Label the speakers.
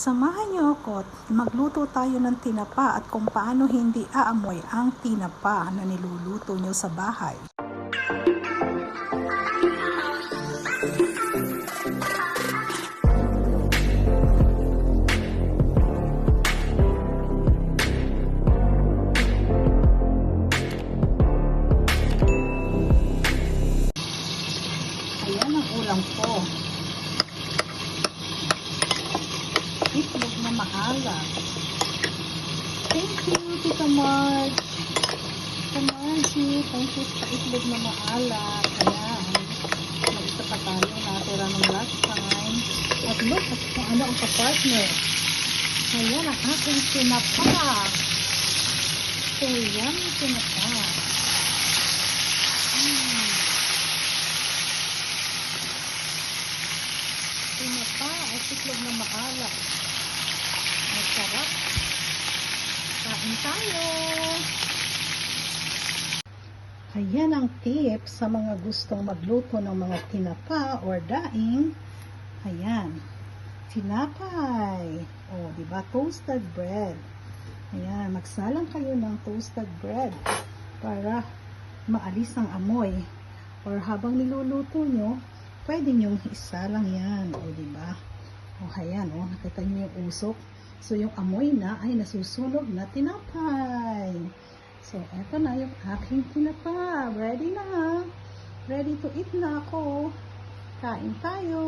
Speaker 1: Samahan niyo ako at magluto tayo ng tinapa at kung paano hindi aamoy ang tinapa na niluluto niyo sa bahay. Ayan ang ulam ko. Itlog na maalat. Thank you, Tita Marg. Tita Margie, thank you sa itlog na maalat. Ayan. Mag-isa pa tayo natira ng last time. At look at kung ano ang kapartner. Ayan ang aking sinapa. Ang sinapa. Mm. Sinapa at itlog na maalat. Masarap. Kain tayo! Ayan ang tip sa mga gustong magluto ng mga tinapa or daing. Ayan. Tinapay. O, di ba? Toasted bread. Ayan. Magsalang kayo ng toasted bread para maalis ang amoy. Or habang niluluto nyo, pwede nyo isalang yan. O, di ba? O, ayan. O, nakita nyo yung usok. So, yung amoy na ay nasusunog na tinapay. So, eto na yung aking tinapa. Ready na. Ready to eat na ako. Kain tayo.